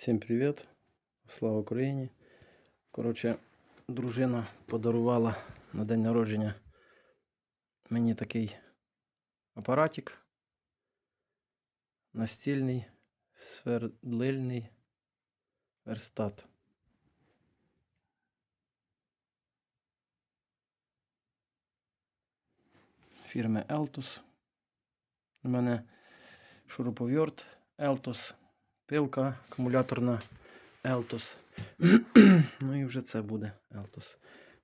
Всім привіт! Слава Україні! Коротше, дружина подарувала на день народження мені такий апаратик. Настільний свердлильний верстат. Фірми Eltus. У мене шуруповерт Eltus пилка акумуляторна Eltos. ну і вже це буде Eltos.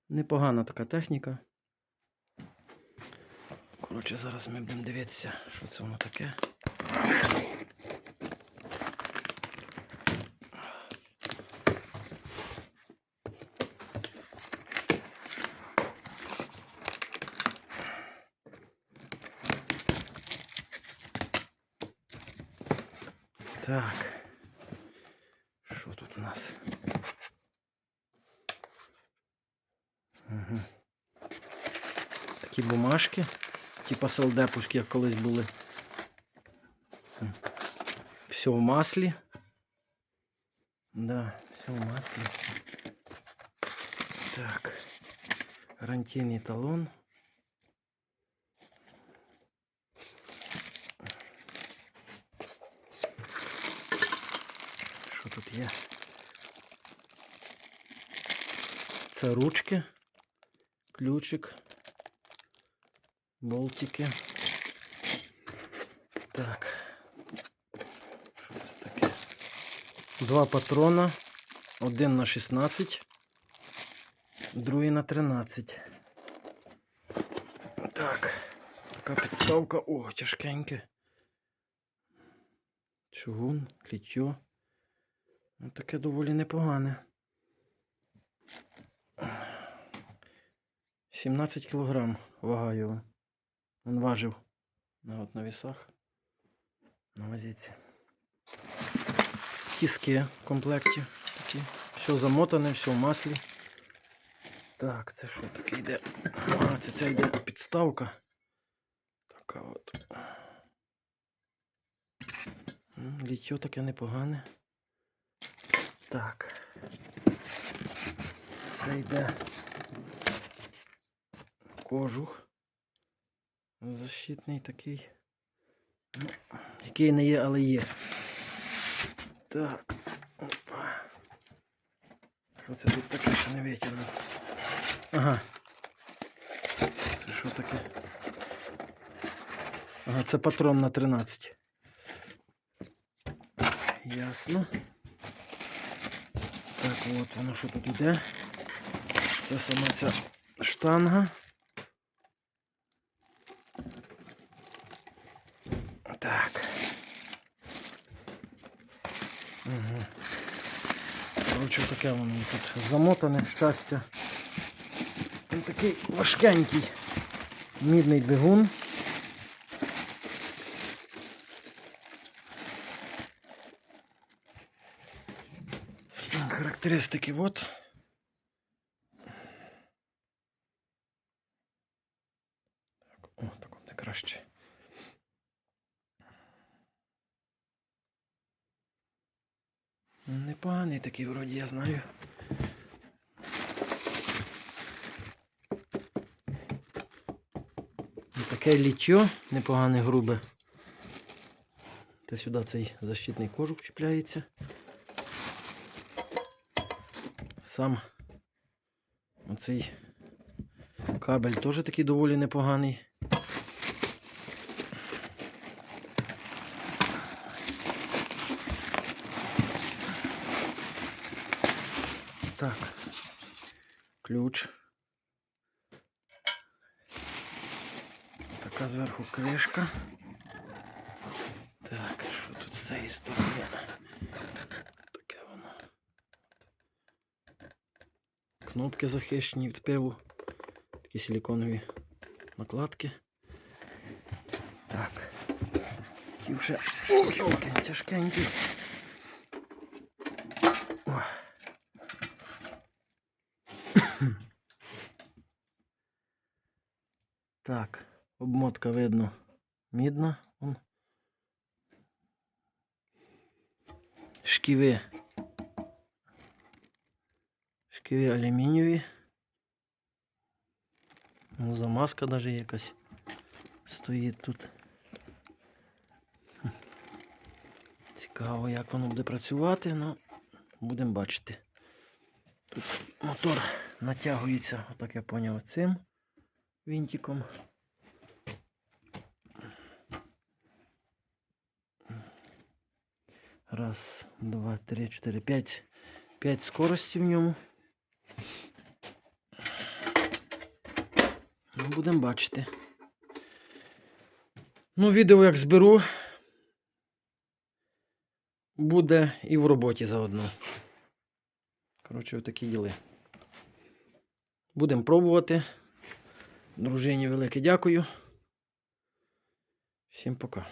Непогана така техніка. Коротше, зараз ми будемо дивитися, що це воно таке. Так. Що тут у нас? Угу. Такі бумажки, типа селдепушки, як колись були. Все в маслі. Да, все в маслі. Так. Гарантійний талон. Що тут є? Це ручки, ключик, болтики. Так. Що це таке? Два патрона. Один на 16, другий на 13. Так. Така підставка. О, тяжкеньке. Чугун, літьо. Ну, таке доволі непогане. 17 кілограм вага його. Він важив на, от, на вісах. На вазіці. Тіски в комплекті такі. Все замотане, все в маслі. Так, це що таке йде? А, це, це йде підставка. Така от. Ліття таке непогане. Так. Це йде кожух. Защитний такий. Ну, який не є, але є. Так. Опа. Що це тут таке, що не витягнув? Ага. Це що таке? Ага, це патрон на 13. Ясно. Так, от воно що тут іде. Це сама ця штанга. Так. Угу. Коротше, таке воно тут замотане щастя. Він такий важкенький мідний двигун. Характеристики от. Так, о, так буде краще. Непоганий такий вроді, я знаю. Таке лічо, непогане грубе. Та сюди цей защитний кожух чіпляється. Сам оцей кабель теж такий доволі непоганий. Так, ключ. Така зверху кришка. Так, що тут з цієї сторони? Таке воно. Кнопки захищені від пиву. Такі силіконові накладки. Так. Ті вже Ох, йолки, тяжкенькі. Так, обмотка видно мідна. Шківи Шківі алюмінієві. Ну, замазка навіть якась стоїть тут. Цікаво, як воно буде працювати, ну будемо бачити. Тут мотор натягується, отак я поняв, цим вінтиком. Раз, два, три, чотири, п'ять. П'ять скорості в ньому. Ну, будемо бачити. Ну, відео як зберу. Буде і в роботі заодно. Коротше, такі діли. Будемо пробувати. Дружині велике дякую. Всім пока.